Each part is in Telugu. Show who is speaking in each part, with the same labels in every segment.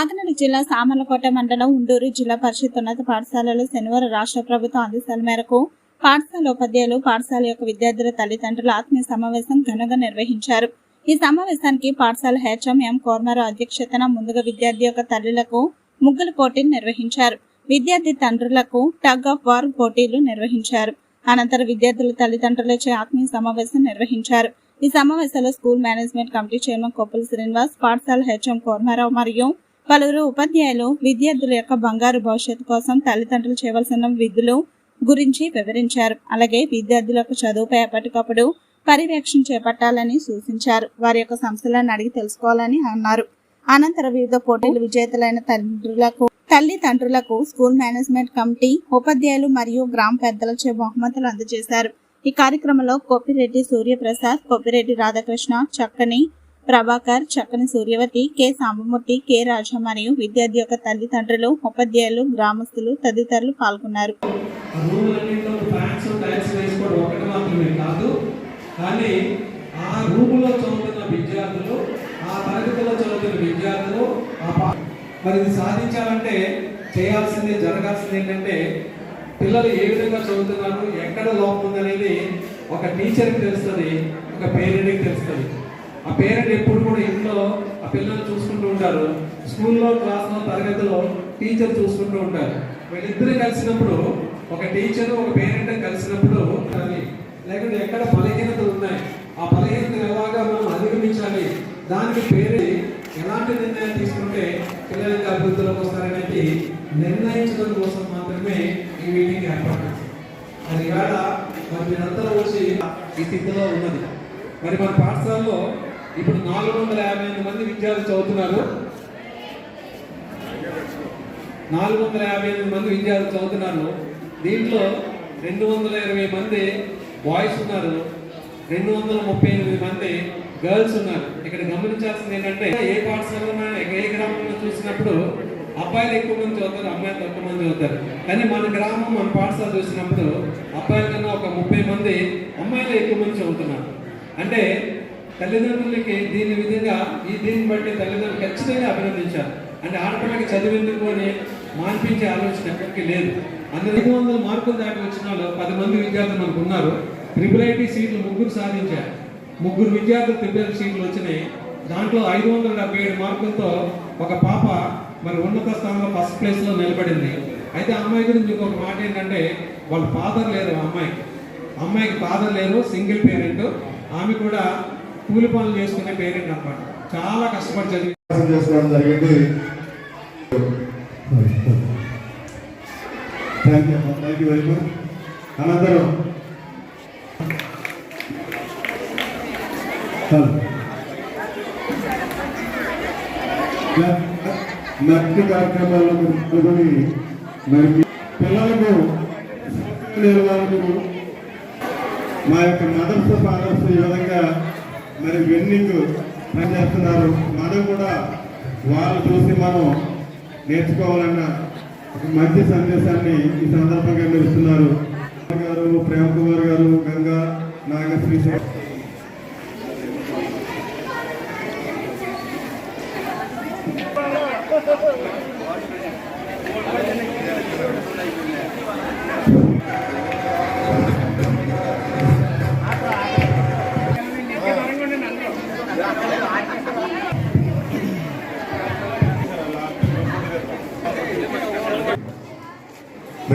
Speaker 1: కాకినాడ జిల్లా సామర్లకోట మండలం ఉండూరు జిల్లా పరిషత్ ఉన్నత పాఠశాలలో శనివారం రాష్ట్ర ప్రభుత్వం ఆదేశాల మేరకు పాఠశాల ఉపాధ్యాయులు పాఠశాల యొక్క విద్యార్థుల తల్లిదండ్రుల ఆత్మీయ సమావేశం ఘనంగా నిర్వహించారు. ఈ సమావేశానికి పాఠశాల హెచ్ఎం ఎం కోర్మారావు అధ్యక్షతన ముందుగా విద్యార్థి యొక్క తల్లులకు ముగ్గుల పోటీలు నిర్వహించారు. విద్యార్థి తండ్రులకు టగ్ ఆఫ్ వార్ పోటీలు నిర్వహించారు. అనంతరం విద్యార్థుల తల్లిదండ్రులచే ఆత్మీయ సమావేశం నిర్వహించారు. ఈ సమావేశంలో school management committee chairman Koppula Srinivas పాఠశాల హెచ్ఎం కోర్మారావు మరియు పలువురు ఉపాధ్యాయులు విద్యార్థుల యొక్క బంగారు భవిష్యత్తు కోసం తల్లిదండ్రులు చేయవలసిన విధులు గురించి వివరించారు. అలాగే విద్యార్థులకు చదువుపై ఎప్పటికప్పుడు పర్యవేక్షణ చేపట్టాలని సూచించారు. వారి యొక్క సంస్థలను అడిగి తెలుసుకోవాలని అన్నారు. అనంతరం వివిధ పోటీలు విజేతలైన తండ్రులకు తల్లిదండ్రులకు స్కూల్ మేనేజ్మెంట్ కమిటీ ఉపాధ్యాయులు మరియు గ్రామ పెద్దలచే బహుమతులు అందజేశారు. ఈ కార్యక్రమంలో కొప్పిరెడ్డి సూర్యప్రసాద్ కొప్పిరెడ్డి రాధాకృష్ణ చక్కని ప్రభాకర్ చక్కని సూర్యవతి కె. సాంబమూర్తి కె. రాజా మరియు విద్యార్థి యొక్క తల్లిదండ్రులు ఉపాధ్యాయులు గ్రామస్తులు తదితరులు పాల్గొన్నారు.
Speaker 2: కానీ ఆ రూములో చదువుతున్న విద్యార్థులు ఆ తరగతిలో చదువుతున్న విద్యార్థులు మరి ఇది సాధించాలంటే చేయాల్సింది జరగాల్సింది ఏంటంటే పిల్లలు ఏ విధంగా చదువుతున్నారు ఎక్కడ లోపం ఉందనేది ఒక టీచర్కి తెలుస్తుంది ఒక పేరెంట్కి తెలుస్తుంది. ఆ పేరెంట్ ఎప్పుడు కూడా ఇంట్లో ఆ పిల్లల్ని చూసుకుంటూ ఉంటారు. స్కూల్లో క్లాస్లో తరగతిలో టీచర్ చూసుకుంటూ ఉంటారు. వీళ్ళిద్దరు కలిసినప్పుడు ఒక టీచర్ ఒక పేరెంట్ కలిసినప్పుడు లేకుంటే ఎక్కడ బలహీనతలు ఉన్నాయి? ఆ బలహీనతలు ఎలాగా మనం అధిగమించాలి? దానికి పేరు ఎలాంటి నిర్ణయం తీసుకుంటే పిల్లలకి అభివృద్ధిలోకి వస్తారనేది నిర్ణయించడం కోసం మాత్రమే ఈ మీటింగ్ ఏర్పాటు అది ఇవాళ మరి మీరందరూ వచ్చి ఈ స్థితిలో ఉన్నది. మరి మన పాఠశాలలో ఇప్పుడు నాలుగు వందల యాభై ఎనిమిది మంది విద్యార్థులు చదువుతున్నారు. నాలుగు వందల యాభై ఎనిమిది మంది విద్యార్థులు చదువుతున్నారు. దీంట్లో రెండు వందల ఇరవై మంది బాయ్స్ ఉన్నారు. రెండు వందల ముప్పై ఎనిమిది మంది గర్ల్స్ ఉన్నారు. ఇక్కడ గమనించాల్సింది ఏంటంటే ఏ పాఠశాలలో ఏ గ్రామంలో చూసినప్పుడు అబ్బాయిలు ఎక్కువ మంది చదువుతారు అమ్మాయిలు తక్కువ మంది చదువుతారు. కానీ మన గ్రామం మన పాఠశాల చూసినప్పుడు అబ్బాయిల కన్నా ఒక ముప్పై మంది అమ్మాయిలు ఎక్కువ మంది చదువుతున్నారు. అంటే తల్లిదండ్రులకి దీని విధంగా ఈ దీన్ని బట్టి తల్లిదండ్రులు ఖచ్చితంగా అభినందించారు అంటే ఆడపిల్లకి చదివేందుకు అని మాన్పించే ఆలోచన ఎక్కడికి లేదు. అందులో ఐదు వందల మార్కులు దాటి వచ్చిన వాళ్ళు పది మంది విద్యార్థులు మనకు ఉన్నారు. ట్రిపుల్ ఐటీ సీట్లు ముగ్గురు సాధించారు. ముగ్గురు విద్యార్థులు ట్రిపుల్ సీట్లు వచ్చినాయి. దాంట్లో ఐదు వందల డెబ్బై ఏడు మార్కులతో ఒక పాప మరి ఉన్నత స్థానంలో ఫస్ట్ ప్లేస్లో నిలబడింది. అయితే అమ్మాయి గురించి ఇంకొక మాట ఏంటంటే వాళ్ళ ఫాదర్ లేరు అమ్మాయికి. అమ్మాయికి ఫాదర్ లేరు సింగిల్ పేరెంట్ ఆమె కూడా కూలి పనులు చేసుకునే పేరెంట్ అనమాట చాలా కష్టపడి చదివి
Speaker 3: చేసుకోవడం జరిగింది thank you thank you very much అనంతరం హలో నృత్య కార్యక్రమాల్లో పాల్గొని మరి పిల్లలకు లేని మా యొక్క మదర్స్ ఫాదర్స్ ఈ విధంగా మరి వెన్నింగ్ పనిచేస్తున్నారు. మనం కూడా వాళ్ళు చూసి మనం నేర్చుకోవాలన్న ఒక మంచి సందేశాన్ని ఈ సందర్భంగా నిలుస్తున్నారు గారు ప్రేమ్ కుమార్ గారు గంగా నాగశ్రీ సార్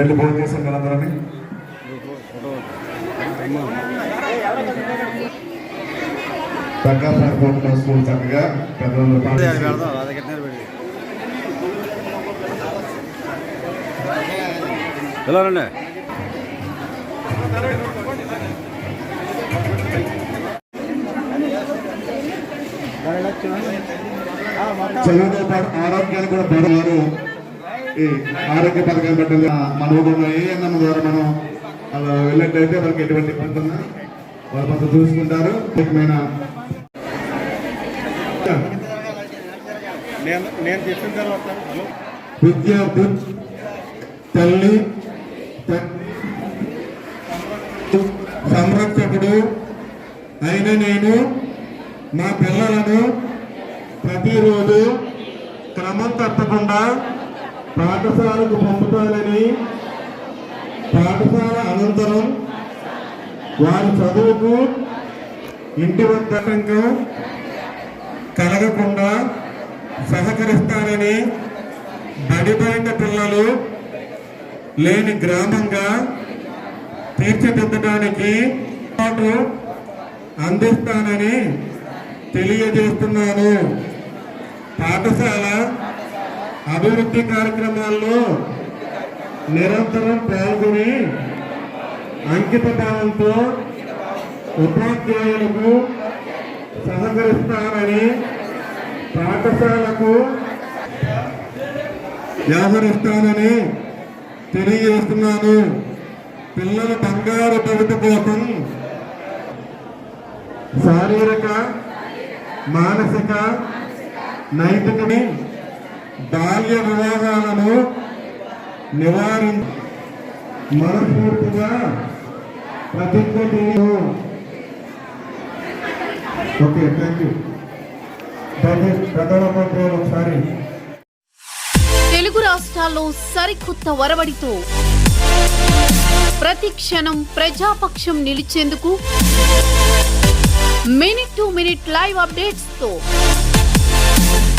Speaker 3: వెళ్ళి భోజనం చేశాం కదా అందరని. ప్రకాశ్ స్కూల్ చక్కగా. పెద్దవాళ్ళు
Speaker 4: ఎలా రండి.
Speaker 3: చదువుతో పాటు ఆరోగ్యాన్ని కూడా పెడవారు ఈ ఆరోగ్య పథకాలు పెట్టాలి మన ఊళ్ళో ఏ అన్నం ద్వారా మనం అలా వెళ్ళినట్టయితే మనకి ఎటువంటి ఇబ్బంది ఉన్నా వాళ్ళు కొంత చూసుకుంటారు. ముఖ్యమైన
Speaker 4: నేను నేను చెప్పిన తర్వాత
Speaker 3: విద్యార్థి తల్లి సంరక్షకుడు అయిన నేను మా పిల్లలను ప్రతిరోజు క్రమం తప్పకుండా పాఠశాలకు పంపుతానని పాఠశాల అనంతరం వారి చదువుకు ఇంటి వద్దంగా కలగకుండా సహకరిస్తానని బడి బయట పిల్లలు లేని గ్రామంగా తీర్చిదిద్దడానికి పాటు అందిస్తానని తెలియజేస్తున్నాను. పాఠశాల అభివృద్ధి కార్యక్రమాల్లో నిరంతరం పాల్గొని అంకిత భావంతో ఉపాధ్యాయులకు సహకరిస్తానని పాఠశాలకు వ్యవహరిస్తానని తెలియజేస్తున్నాను. పిల్లల బంగారు భవిత కోసం శారీరక మానసిక నైతికని బాల్య వివాహాలను నివారి మనస్ఫూర్తిగా ప్రతిజ్ఞ okay thank you Pradhan Mantri ఒకసారి.
Speaker 4: తెలుగు రాష్ట్రాల్లో సరికొత్త వరవడితో ప్రతి క్షణం ప్రజాపక్షం నిలిచేందుకు మినిట్ టు మినిట్ లైవ్ అప్డేట్స్తో